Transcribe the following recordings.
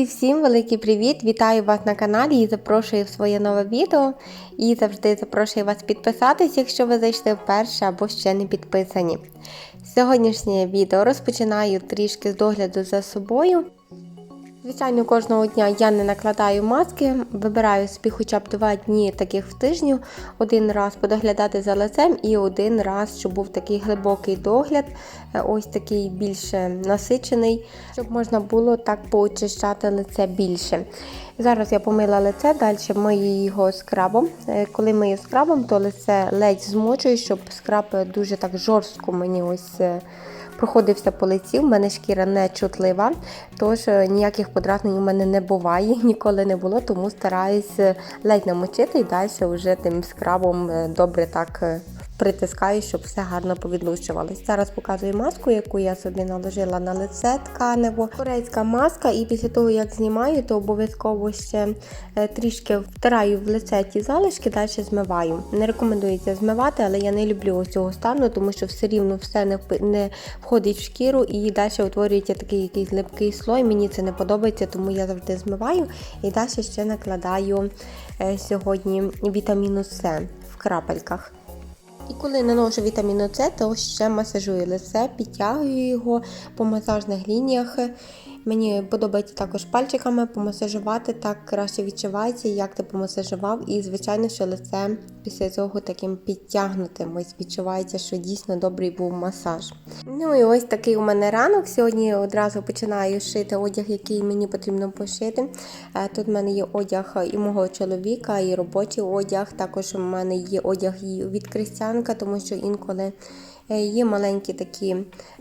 Друзі, всім великий привіт! Вітаю вас на каналі і запрошую в своє нове відео. І завжди запрошую вас підписатись, якщо ви зайшли вперше або ще не підписані. Сьогоднішнє відео розпочинаю трішки з догляду за собою. Звичайно, кожного дня я не накладаю маски, вибираю собі хоча б два дні таких в тижню, один раз подоглядати за лицем і один раз, щоб був такий глибокий догляд, е, ось такий більш насичений, щоб можна було так поочищати лице більше. Зараз я помила лице, далі мию його скрабом. Е, Коли мию скрабом, то лице ледь змочую, щоб скраб дуже так жорстко мені ось. Проходився по лиці, в мене шкіра не чутлива, тож е, ніяких подразнень у мене не буває, ніколи не було, тому стараюсь е, ледь намочити і далі вже тим скрабом е, добре так притискаю, щоб все гарно повідлущувалось. Зараз показую маску, яку я собі наложила на лице тканево. Корейська маска, і після того, як знімаю, то обов'язково ще е, трішки втираю в лице ті залишки, далі змиваю. Не рекомендується змивати, але я не люблю ось цього стану, тому що все рівно все не, не входить в шкіру і далі утворюється такий якийсь липкий слой. Мені це не подобається, тому я завжди змиваю і далі ще накладаю е, сьогодні вітаміну С в крапельках. І коли наношу вітаміну С, то ще масажую лице, підтягую його по масажних лініях. Мені подобається також пальчиками помасажувати, так краще відчувається, як ти помасажував. І, звичайно, що лице після цього таким підтягнутим. Ось відчувається, що дійсно добрий був масаж. Ну і ось такий у мене ранок. Сьогодні одразу починаю шити одяг, який мені потрібно пошити. Е, Тут в мене є одяг і мого чоловіка, і робочий одяг. Також у мене є одяг і від крестянка, тому що інколи. Е, Є маленькі такі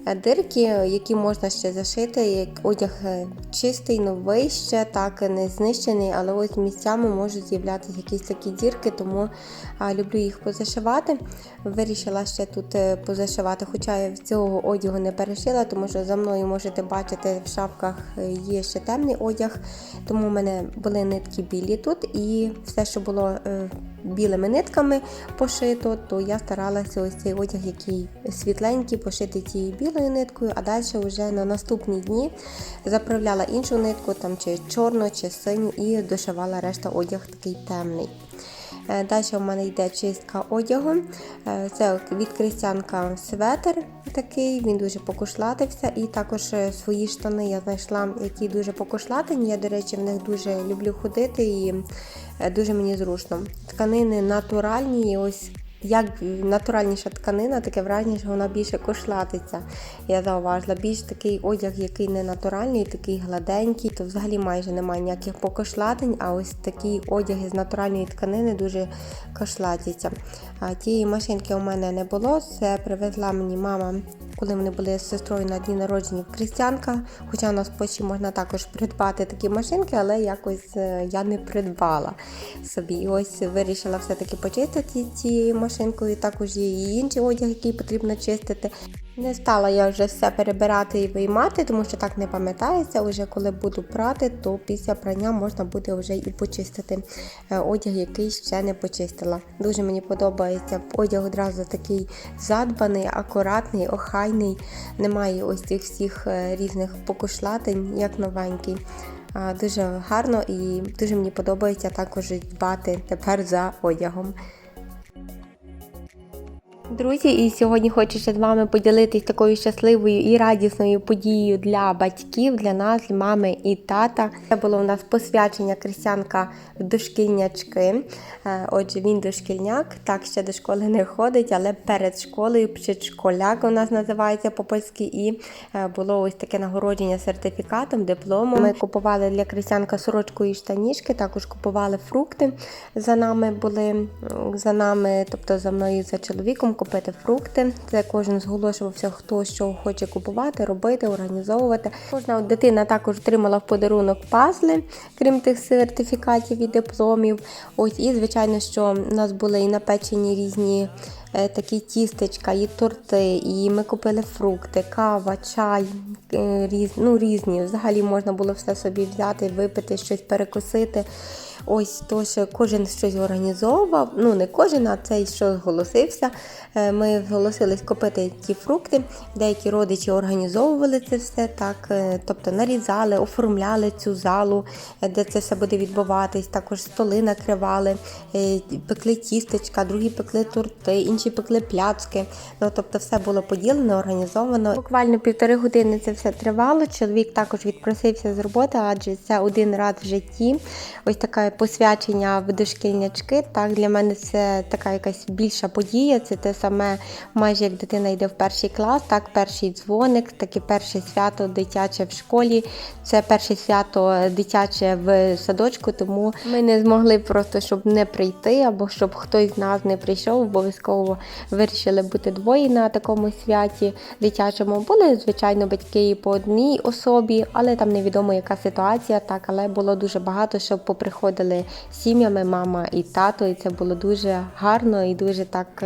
е, дирки, які можна ще зашити. Як Одяг е, чистий, новий ще, так не знищений, але ось місцями можуть з'являтися якісь такі дірки, тому люблю їх позашивати. Вирішила ще тут е, позашивати, хоча я цього одягу не перешила, тому що за мною можете бачити в шапках е, є ще темний одяг, тому в мене були нитки білі тут, і все, що було е, білими нитками пошито, то я старалася ось цей одяг, який світленький, пошити цією білою ниткою, а далі вже на наступні дні заправляла іншу нитку, там чи чорну, чи синю, і дошивала решта одяг такий темний. Е, Далі в мене йде чистка одягу. Е, Це від крестянка светр такий, він дуже покушлатився. І також е, свої штани я знайшла, які дуже покушлатені. Я, до речі, в них дуже люблю ходити і дуже мені зручно. Тканини натуральні, ось як натуральніша тканина, таке враження, що вона більше кошлатиться. Я зауважила, більш такий одяг, який не натуральний, такий гладенький, то взагалі майже немає ніяких покошлатень, а ось такі одяги з натуральної тканини дуже кошлатяться. Тієї машинки у мене не було. Це привезла мені мама, коли вони були з сестрою на дні народження в Крістянка. Хоча у нас в можна також придбати такі машинки, але якось е, я не придбала собі. І ось вирішила все-таки почистити цією машинкою. Також є і інший одяг, який потрібно чистити. Не стала я вже все перебирати і виймати, тому що так не пам'ятається. Уже коли буду прати, то після прання можна буде вже і почистити е, одяг, який ще не почистила. Дуже мені подобається одяг одразу такий задбаний, акуратний, охайний. Немає ось цих всіх е, різних покушлатень, як новенький. Дуже гарно і дуже мені подобається також дбати тепер за одягом. Друзі, і сьогодні хочу ще з вами поділитись такою щасливою і радісною подією для батьків, для нас, мами і тата. Це було у нас посвячення крестянка дошкільнячки. Е, Отже, він дошкільняк, так ще до школи не ходить, але перед школою предшколяк у нас називається по-польськи, і е, було ось таке нагородження сертифікатом, дипломом. Ми купували для крестянка сорочку і штанішки, також купували фрукти. За нами були за нами, тобто за мною за чоловіком купити фрукти. Це кожен зголошувався, хто що хоче купувати, робити, організовувати. Кожна дитина також отримала в подарунок пазли, крім тих сертифікатів і дипломів. Ось і звичайно, що у нас були і напечені різні. е, Такі тістечка, і торти, і ми купили фрукти, кава, чай, е, різ, ну, різні. Взагалі можна було все собі взяти, випити, щось перекусити. Ось тож кожен щось організовував. Ну не кожен, а цей що зголосився. Е, Ми зголосились купити ті фрукти. Деякі родичі організовували це все так, е, тобто нарізали, оформляли цю залу, е, де це все буде відбуватись. Також столи накривали, пекли тістечка, другі пекли торти, інші пекли пляцки. Ну тобто, все було поділено, організовано. Буквально півтори години це все тривало. Чоловік також відпросився з роботи, адже це один раз в житті. Ось таке посвячення в дошкільнячки. Так для мене це така якась більша подія. Це те саме, майже як дитина йде в перший клас, так перший дзвоник, таке перше свято дитяче в школі. Це перше свято дитяче в садочку, тому ми не змогли просто, щоб не прийти, або щоб хтось з нас не прийшов. Обов'язково вирішили бути двоє на такому святі дитячому. Були, звичайно, батьки і по одній особі, але там невідомо, яка ситуація, так, але було дуже багато, щоб поприходили сім'ями, мама і тато, і це було дуже гарно і дуже так.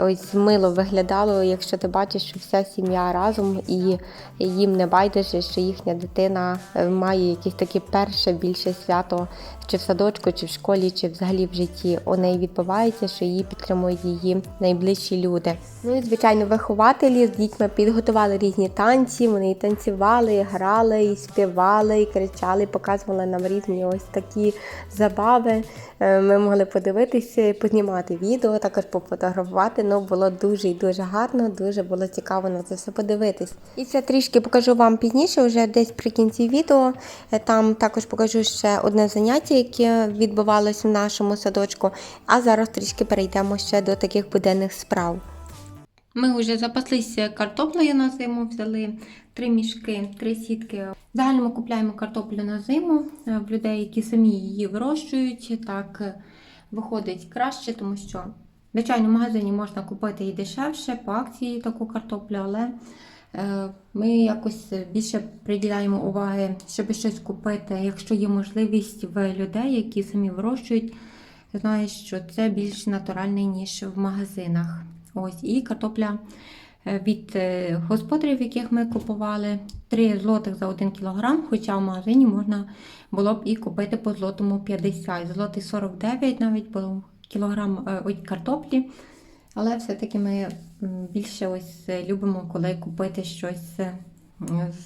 Ось мило виглядало, якщо ти бачиш, що вся сім'я разом і їм не байдуже, що їхня дитина е, має якесь таке перше більше свято, чи в садочку, чи в школі, чи взагалі в житті. У неї відбувається, що її підтримують її найближчі люди. Ну і звичайно, вихователі з дітьми підготували різні танці. Вони і танцювали, і грали, і співали, і кричали, і показували нам різні ось такі забави. Е, Ми могли подивитися, познімати відео, також пофотографувати. Ну було дуже і дуже гарно, дуже було цікаво на це все подивитись. І це трішки покажу вам пізніше, вже десь при кінці відео. Е, Там також покажу ще одне заняття, яке відбувалося в нашому садочку. А зараз трішки перейдемо ще до таких буденних справ. Ми вже запаслися картоплею на зиму, взяли три мішки, три сітки. В загальному купляємо картоплю на зиму в людей, які самі її вирощують. Так виходить краще, тому що, звичайно, в магазині можна купити і дешевше по акції таку картоплю, але ми якось більше приділяємо уваги, щоб щось купити, якщо є можливість в людей, які самі вирощують. Знаєш, що це більш натуральний, ніж в магазинах. Ось і картопля е, від е, господарів, яких ми купували, 3 злотих за 1 кілограм, хоча в магазині можна було б і купити по злотому 50. Злотий 49 навіть було кілограм е, картоплі. Але все-таки ми більше ось е, любимо, коли купити щось е,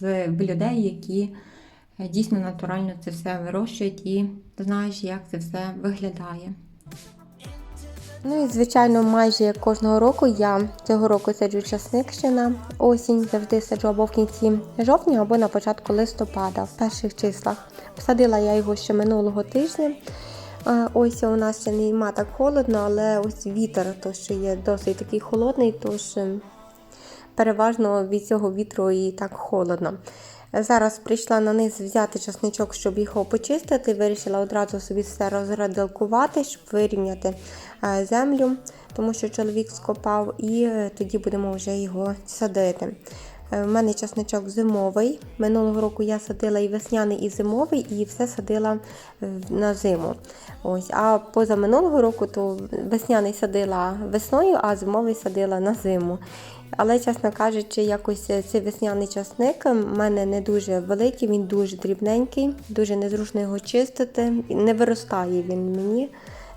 з людей, які е, дійсно натурально це все вирощують і знаєш, як це все виглядає. Ну і звичайно, майже кожного року я цього року саджу часник осінь, завжди саджу або в кінці жовтня, або на початку листопада, в перших числах. Посадила я його ще минулого тижня. Ось у нас ще нема так холодно, але ось вітер, то що є досить такий холодний, тож е, переважно від цього вітру і так холодно. Зараз прийшла на низ взяти часничок, щоб його почистити. Вирішила одразу собі все розрадилкувати, щоб вирівняти е, землю, тому що чоловік скопав, і е, тоді будемо вже його садити. Е, У мене часничок зимовий. Минулого року я садила і весняний, і зимовий, і все садила е, на зиму. Ось, а поза минулого року то весняний садила весною, а зимовий садила на зиму. Але, чесно кажучи, якось е, цей весняний часник в мене не дуже великий, він дуже дрібненький, дуже незручно його чистити. Не виростає він мені.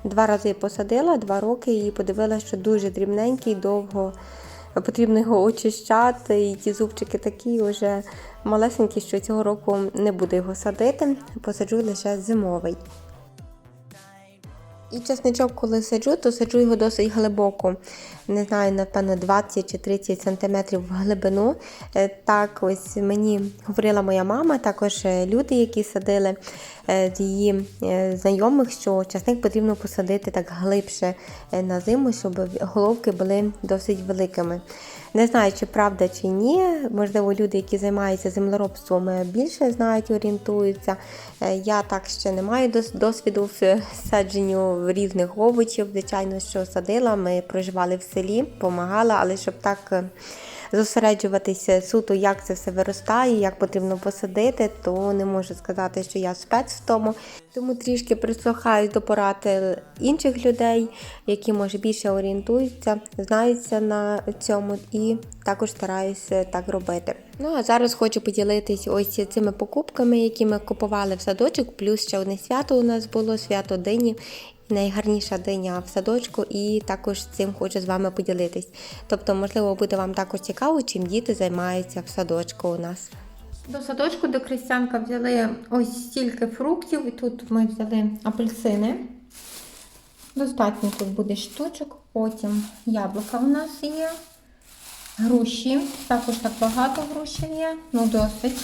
Два рази посадила, два роки, і подивилася, що дуже дрібненький, довго потрібно його очищати. І ті зубчики такі вже малесенькі, що цього року не буду його садити, посаджу лише зимовий. І чесничок, коли саджу, то саджу його досить глибоко. Не знаю, напевно, 20 чи 30 сантиметрів в глибину. Е, Так, ось мені говорила моя мама, також е, люди, які садили е, з її знайомих, що часник потрібно посадити так глибше на зиму, щоб головки були досить великими. Не знаю, чи правда чи ні. Можливо, люди, які займаються землеробством, е, більше знають, орієнтуються. Е, Я так ще не маю досвіду в садженню різних овочів. Звичайно, що садила. Ми проживали в селі, допомагала, але щоб так е, зосереджуватися суто, як це все виростає, як потрібно посадити, то не можу сказати, що я спец в тому. Тому трішки прислухаюсь до поради інших людей, які може більше орієнтуються, знаються на цьому і також стараюся так робити. Ну а зараз хочу поділитись ось цими покупками, які ми купували в садочок. Плюс ще одне свято у нас було свято дині. Найгарніша диня в садочку, і також цим хочу з вами поділитись. Тобто, можливо, буде вам також цікаво, чим діти займаються в садочку у нас. До садочку до Крістянка взяли ось стільки фруктів, і тут ми взяли апельсини. Достатньо тут буде штучок. Потім яблука у нас є. Груші. Також так багато грушів є, ну досить.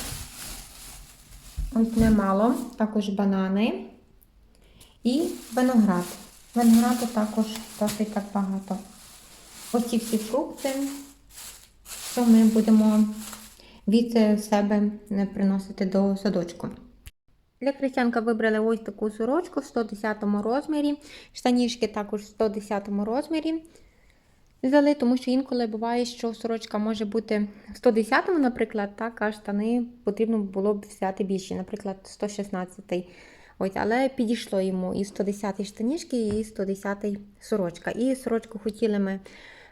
Ось немало. Також банани. І виноград. Винограду також досить так багато. Ось ці всі фрукти, що ми будемо від себе приносити до садочку. Для Крістянка вибрали ось таку сорочку в 110 розмірі. Штанішки також в 110 розмірі. Взяли, тому що інколи буває, що сорочка може бути в 110, наприклад, так, а штани потрібно було б взяти більші, наприклад, 116. Ось, але підійшло йому і 110-й штанішки, і 110-й сорочка. І сорочку хотіли ми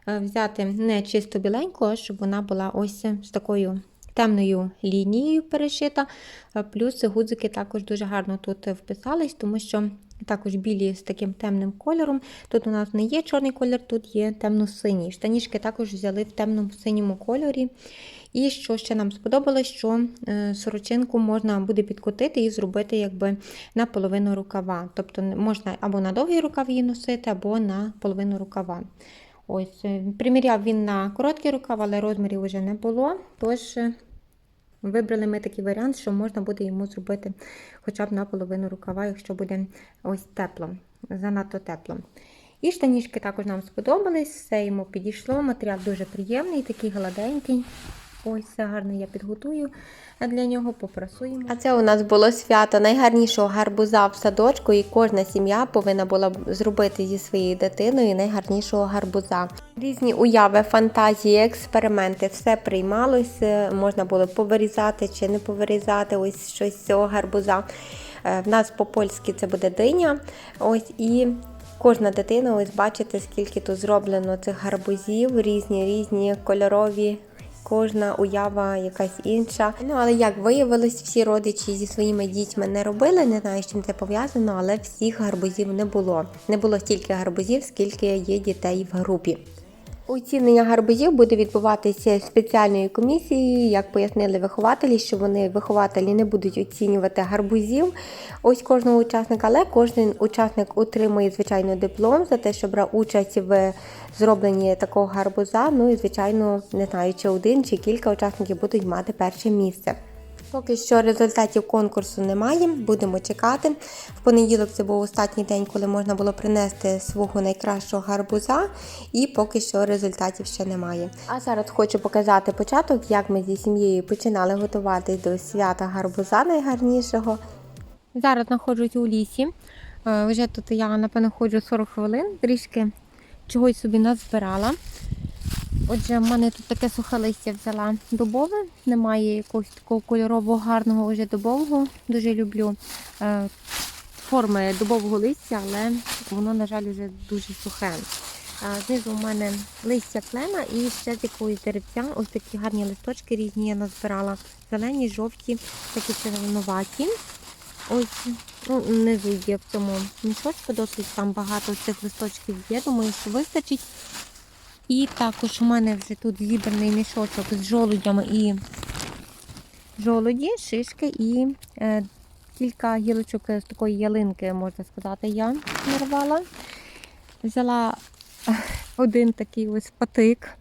е, взяти не чисто біленьку, а щоб вона була ось з такою темною лінією перешита. Е, Плюс гудзики також дуже гарно тут вписались, тому що також білі з таким темним кольором. Тут у нас не є чорний колір, тут є темно-синій. Штанішки також взяли в темному синьому кольорі. І що ще нам сподобалось, що е, сорочинку можна буде підкотити і зробити якби на половину рукава. Тобто можна або на довгий рукав її носити, або на половину рукава. Ось, е, Приміряв він на короткий рукав, але розмірів вже не було. Тож е, вибрали ми такий варіант, що можна буде йому зробити хоча б на половину рукава, якщо буде ось тепло, занадто тепло. І штанішки також нам сподобались, все йому підійшло. Матеріал дуже приємний, такий гладенький. Ось все гарно я підготую для нього, попрасуємо. А це у нас було свято найгарнішого гарбуза в садочку, і кожна сім'я повинна була зробити зі своєю дитиною найгарнішого гарбуза. Різні уяви, фантазії, експерименти, все приймалось. Можна було повирізати чи не повирізати ось щось з цього гарбуза. Е, В нас по-польськи це буде диня. Ось і Кожна дитина, ось бачите, скільки тут зроблено цих гарбузів, різні, різні кольорові. Кожна уява якась інша. Ну, але як виявилось, всі родичі зі своїми дітьми не робили, не знаю, з чим це пов'язано, але всіх гарбузів не було. Не було стільки гарбузів, скільки є дітей в групі. Оцінення гарбузів буде відбуватися спеціальною комісією, як пояснили вихователі, що вони вихователі не будуть оцінювати гарбузів ось кожного учасника, але кожен учасник отримує звичайно диплом за те, що брав участь в зробленні такого гарбуза. Ну і звичайно, не знаю, чи один чи кілька учасників будуть мати перше місце. Поки що результатів конкурсу немає, будемо чекати. В понеділок це був останній день, коли можна було принести свого найкращого гарбуза, і поки що результатів ще немає. А зараз хочу показати початок, як ми зі сім'єю починали готувати до свята гарбуза найгарнішого. Зараз знаходжусь у лісі. Е, Вже тут я, напевно, ходжу 40 хвилин, трішки чогось собі назбирала. Отже, в мене тут таке сухе листя взяла дубове, немає якогось такого кольорового гарного вже дубового. Дуже люблю е, форми дубового листя, але воно, на жаль, вже дуже сухе. Знизу у мене листя клена і ще з якоїсь деревця. Ось такі гарні листочки різні я назбирала. Зелені, жовті, такі червонуваті. Ось, ну, внизу є в цьому мішочку, досить там багато цих листочків є. Думаю, що вистачить. І також у мене вже тут зібраний мішочок з жолудями і жолуді, шишки і е, кілька гілочок з такої ялинки, можна сказати, я нарвала. Взяла один такий ось патик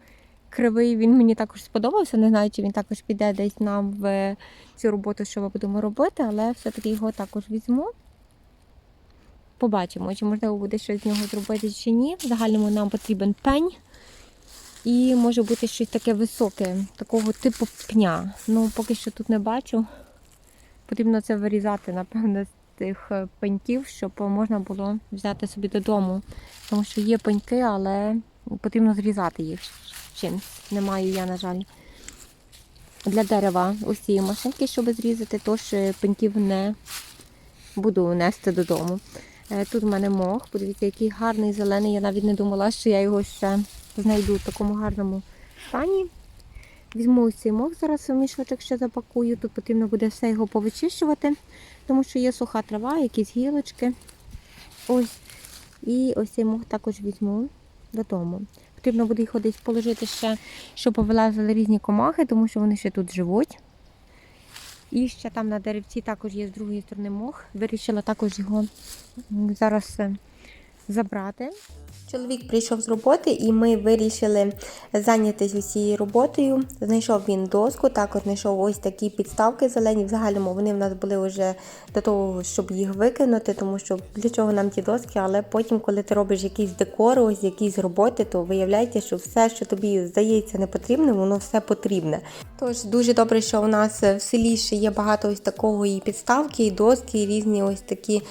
кривий, він мені також сподобався. Не знаю, чи він також піде десь нам в цю роботу, що ми будемо робити, але все-таки його також візьму. Побачимо, чи можливо буде щось з нього зробити чи ні. В загальному нам потрібен пень. І може бути щось таке високе, такого типу пня. Ну, поки що тут не бачу. Потрібно це вирізати, напевно, з тих е, пеньків, щоб можна було взяти собі додому. Тому що є пеньки, але потрібно зрізати їх. чимсь. Не маю я, на жаль, для дерева ось цієї машинки, щоб зрізати, тож е, пеньків не буду нести додому. Е, Тут в мене мох, подивіться, який гарний зелений. Я навіть не думала, що я його ще знайду в такому гарному стані. Візьму ось цей мох, зараз в мішочок ще запакую. Тут потрібно буде все його повичищувати, тому що є суха трава, якісь гілочки. Ось. І ось цей мох також візьму додому. Потрібно буде їх десь положити ще, щоб повилазили різні комахи, тому що вони ще тут живуть. І ще там на деревці також є з другої сторони мох. Вирішила також його зараз е, забрати. Чоловік прийшов з роботи, і ми вирішили зайнятися цією роботою. Знайшов він доску, також знайшов ось такі підставки зелені. В загальному вони в нас були вже до того, щоб їх викинути, тому що для чого нам ті доски, але потім, коли ти робиш якийсь декор, ось якісь роботи, то виявляється, що все, що тобі здається не потрібним, воно все потрібне. Тож дуже добре, що у нас в селі ще є багато ось такого і підставки, і доски, і різні ось такі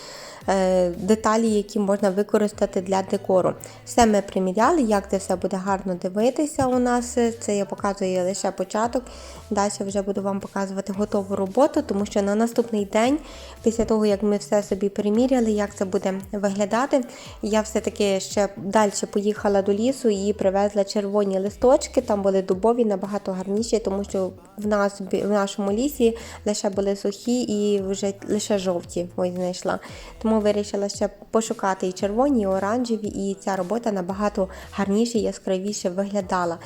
деталі, які можна використати для декору. Все ми приміряли, як це все буде гарно дивитися у нас. Це я показую лише початок. Далі вже буду вам показувати готову роботу, тому що на наступний день, після того як ми все собі переміряли, як це буде виглядати, я все-таки ще далі поїхала до лісу і привезла червоні листочки. Там були дубові, набагато гарніші, тому що в нас в нашому лісі лише були сухі і вже лише жовті. Ось знайшла. Тому вирішила ще пошукати і червоні, і оранжеві, і ця робота набагато гарніше і яскравіше виглядала.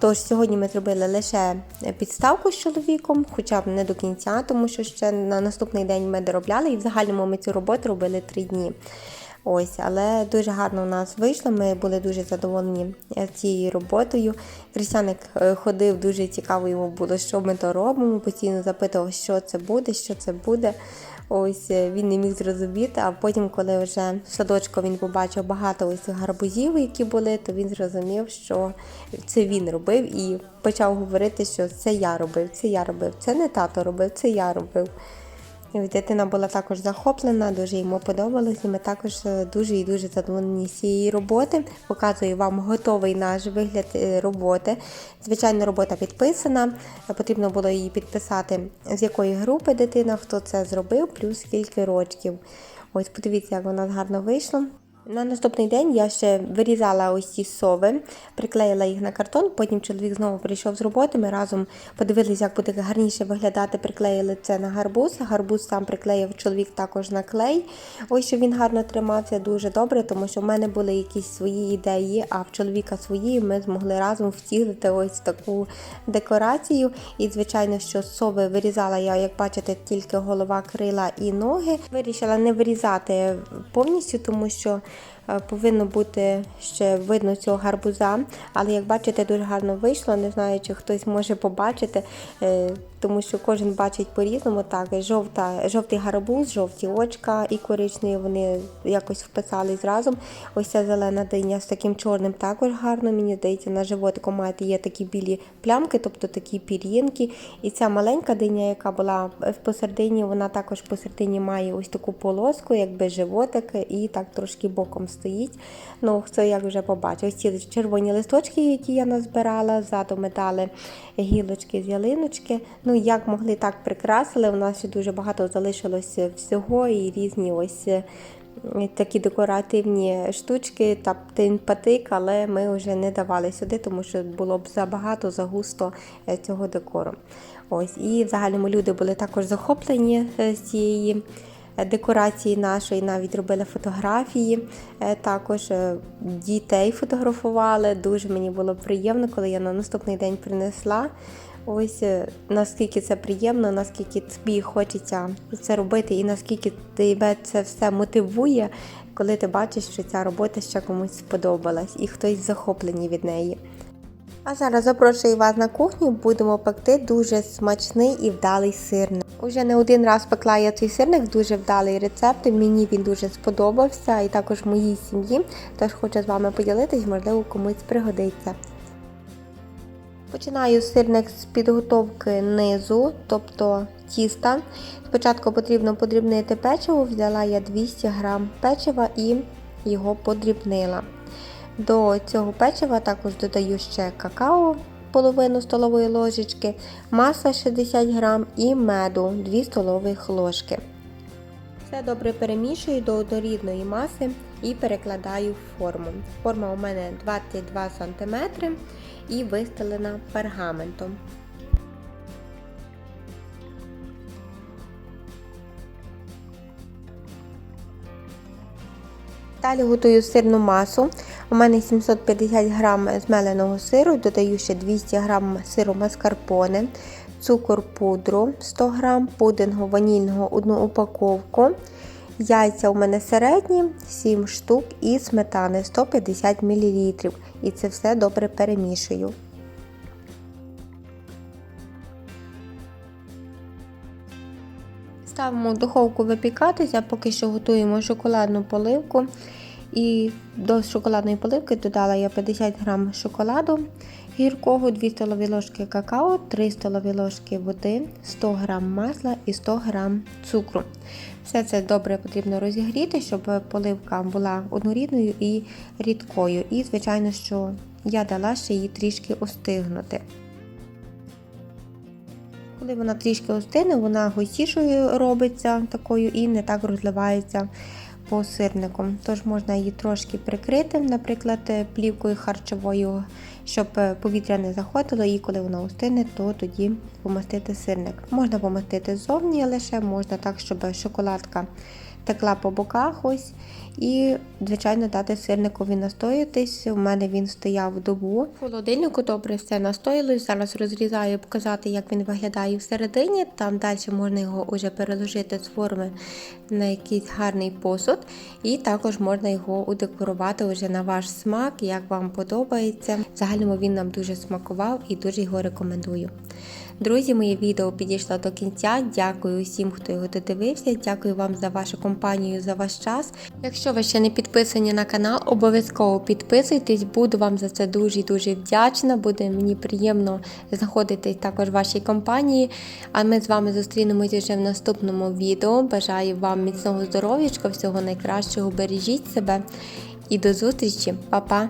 Тож сьогодні ми зробили лише підставку з чоловіком, хоча б не до кінця, тому що ще на наступний день ми доробляли, і в загальному ми цю роботу робили три дні. Ось, але дуже гарно у нас вийшло. Ми були дуже задоволені е, цією роботою. Крістяник е, ходив, дуже цікаво йому було, що ми то робимо. Постійно запитував, що це буде, що це буде. Ось е, він не міг зрозуміти. А потім, коли вже в садочку він побачив багато ось гарбузів, які були, то він зрозумів, що це він робив, і почав говорити, що це я робив, це я робив, це не тато робив, це я робив. Дитина була також захоплена, дуже йому подобалось, і ми також е, дуже і дуже задоволені з цієї роботи. Показую вам готовий наш вигляд е, роботи. Звичайно, робота підписана. Потрібно було її підписати, з якої групи дитина, хто це зробив, плюс скільки рочків. Ось подивіться, як вона гарно вийшло. На наступний день я ще вирізала ось ці сови, приклеїла їх на картон. Потім чоловік знову прийшов з роботи. Ми разом подивилися, як буде гарніше виглядати. Приклеїли це на гарбуз. Гарбуз сам приклеїв чоловік також на клей. Ось що він гарно тримався дуже добре, тому що в мене були якісь свої ідеї, а в чоловіка свої. Ми змогли разом втілити ось таку декорацію. І, звичайно, що сови вирізала я, як бачите, тільки голова, крила і ноги. Вирішила не вирізати повністю, тому що. Е, Повинно бути ще видно цього гарбуза, але як бачите, дуже гарно вийшло. Не знаю, чи хтось може побачити, е, тому що кожен бачить по-різному. Так, жовта, жовтий гарбуз, жовті очка і коричневі вони якось вписались разом. Ось ця зелена диня з таким чорним також гарно. Мені здається, на животику маєте є такі білі плямки, тобто такі пір'їнки. І ця маленька диня, яка була в посередині, вона також посередині має ось таку полоску, якби животик, і так трошки боком стоїть. Ну, хто як вже побачив. Ось ці червоні листочки, які я назбирала, ззаду ми гілочки з ялиночки. Ну, як могли, так прикрасили. У нас ще дуже багато залишилося всього і різні ось. е, Такі декоративні штучки та патик, але ми вже не давали сюди, тому що було б забагато, загусто е, цього декору. Ось і в загальному люди були також захоплені е, з цієї декорації нашої, навіть робили фотографії. Е, Також е, дітей фотографували. Дуже мені було приємно, коли я на наступний день принесла. Ось е, наскільки це приємно, наскільки тобі хочеться це робити, і наскільки тебе це все мотивує, коли ти бачиш, що ця робота ще комусь сподобалась і хтось захоплений від неї. А зараз запрошую вас на кухню, будемо пекти дуже смачний і вдалий сирник. Уже не один раз пекла я цей сирник, дуже вдалий рецепт. Мені він дуже сподобався і також моїй сім'ї. Тож хочу з вами поділитись, можливо, комусь пригодиться. Починаю сирник з підготовки низу, тобто тіста. Спочатку потрібно подрібнити печиво, взяла я 200 г печива і його подрібнила. До цього печива також додаю ще какао половину столової ложечки, маса 60 грам і меду 2 столових ложки. Все добре перемішую до однорідної маси і перекладаю в форму. Форма у мене 22 см і вистелена пергаментом. Далі готую сирну масу. У мене 750 г змеленого сиру, додаю ще 200 г сиру маскарпоне, цукор пудру 100 г, пудингу ванільного одну упаковку. Яйця у мене середні, 7 штук і сметани 150 мл. І це все добре перемішую. Ставимо в духовку випікатися, поки що готуємо шоколадну поливку. І до шоколадної поливки додала я 50 г шоколаду гіркого, 2 столові ложки какао, 3 столові ложки води, 100 г масла і 100 г цукру. Все це добре потрібно розігріти, щоб поливка була однорідною і рідкою. І, звичайно, що я дала ще її трішки остигнути. Коли вона трішки остине, вона густішою робиться такою і не так розливається по сирнику. Тож можна її трошки прикрити, наприклад, плівкою харчовою, щоб повітря не заходило, і коли вона остине, то тоді помастити сирник. Можна помастити ззовні лише, можна так, щоб шоколадка текла по боках ось. І, звичайно, дати сирникові настоятись. У мене він стояв добу. В холодильнику добре все настоїлось. Зараз розрізаю, показати, як він виглядає всередині. Там далі можна його вже переложити з форми на якийсь гарний посуд. І також можна його удекорувати вже на ваш смак, як вам подобається. В загальному він нам дуже смакував і дуже його рекомендую. Друзі, моє відео підійшло до кінця. Дякую усім, хто його додивився. Дякую вам за вашу компанію, за ваш час. Якщо ви ще не підписані на канал, обов'язково підписуйтесь, буду вам за це дуже дуже вдячна. Буде мені приємно знаходитись також в вашій компанії. А ми з вами зустрінемося вже в наступному відео. Бажаю вам міцного здоров'ячка, всього найкращого, бережіть себе і до зустрічі, Па-па!